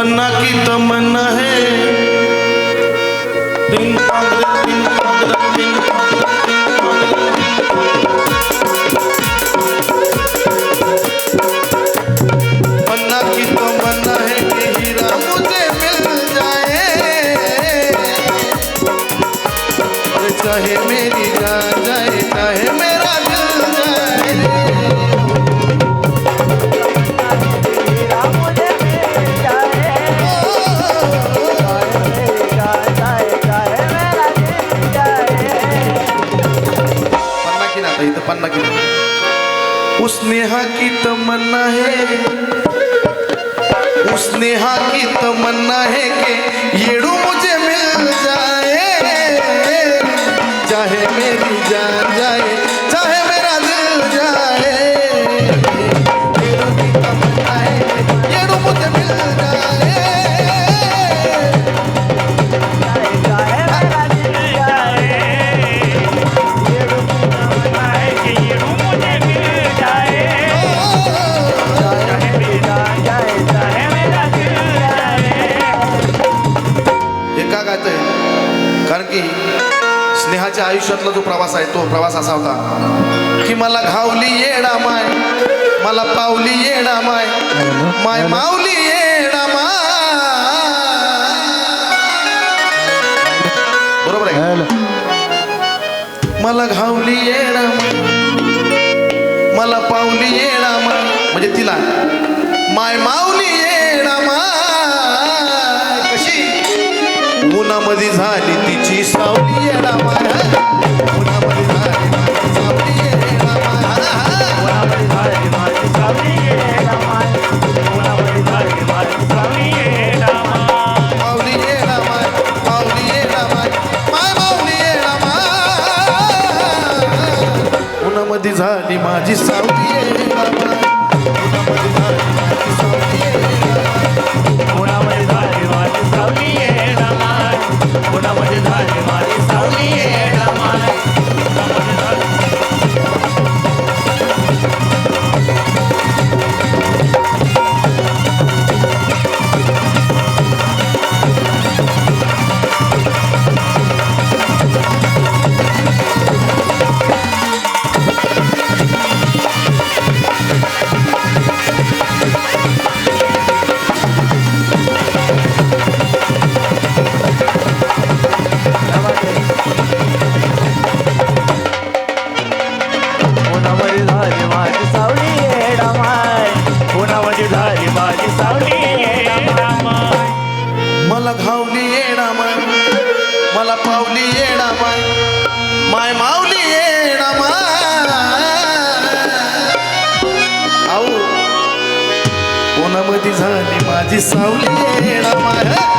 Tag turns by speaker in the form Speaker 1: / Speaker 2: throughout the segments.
Speaker 1: पन्ना की तमन्ना है। दिन टॉंग नेहा की तमन्ना है कि येड़ू मुझे मिल जाए चाहे मेरी जान। कारण की स्नेहाच्या आयुष्यातला जो प्रवास आहे तो प्रवास असा होता की मला घावली येडा माय मला पावली येडा माय माय मावली येडा माय. बरोबर आहे? मला घावली येडा माय मला पावली येडा माय म्हणजे तिला माय मावली येडा माय. उन्हामध्ये झाली तिची सावली येडा माय उन्हामध्ये झाली माझी सावली येडा माय माऊली येडा माऊली येडा माय माऊली येडा उन्हामध्ये झाली माझी सावली येडा उन्हामध्ये झाली माझी सावली येडा मला पावली येडा माय. माय मावली येडा माऊ कोणामध्ये झाली माझी सावली येडा माय.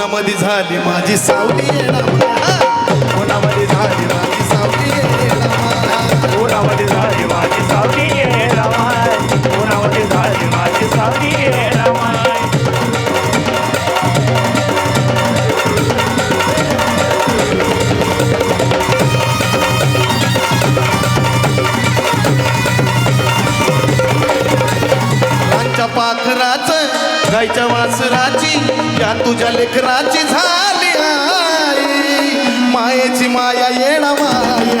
Speaker 2: उन्हामध्ये झाली माझी सावली कोणामध्ये उन्हामध्ये झाली माझी सावली
Speaker 1: कोणामध्ये झाली माझी सावली कोणामध्ये उन्हामध्ये झाली माझी सावली
Speaker 2: ये
Speaker 1: पाखराच गायच्या वासराची या तुझ्या लेकराची झाली आई. मायेची माया येणा माय.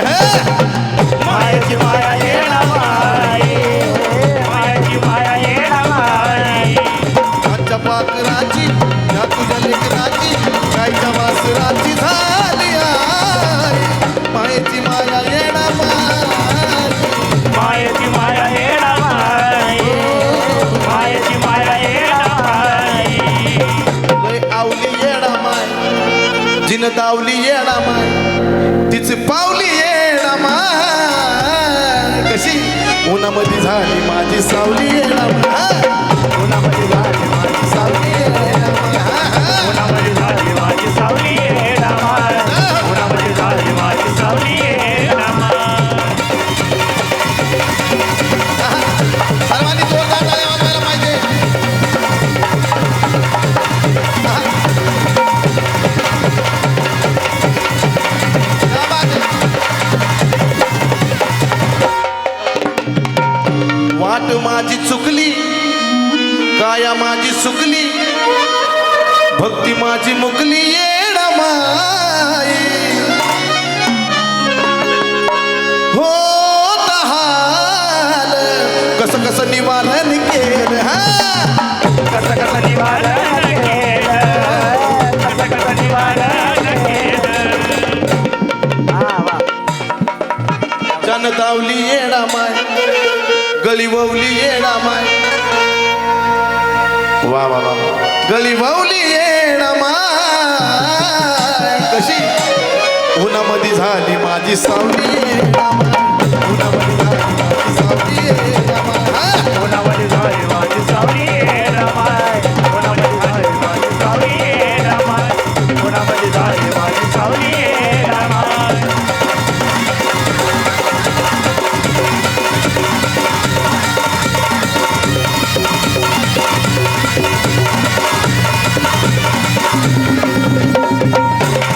Speaker 2: माय
Speaker 1: दावली येणा माय तिची पावली येणा माय कशी? उन्हामध्ये झाली माझी सावली. चुकली काया माझी सुकली. भक्ती माझी मुकली. येणा माई हो हाल. कस कसं निवारण केलं
Speaker 2: कस कस निवारण केलं कसं कसं निवारण केलं
Speaker 3: वा.
Speaker 1: गली ववली येणा माय. वा वा वा गली ववली येणा माय. कशी? उन्हामध्ये झाली माझी सावली
Speaker 2: उन्हामध्ये झाली माझी सावली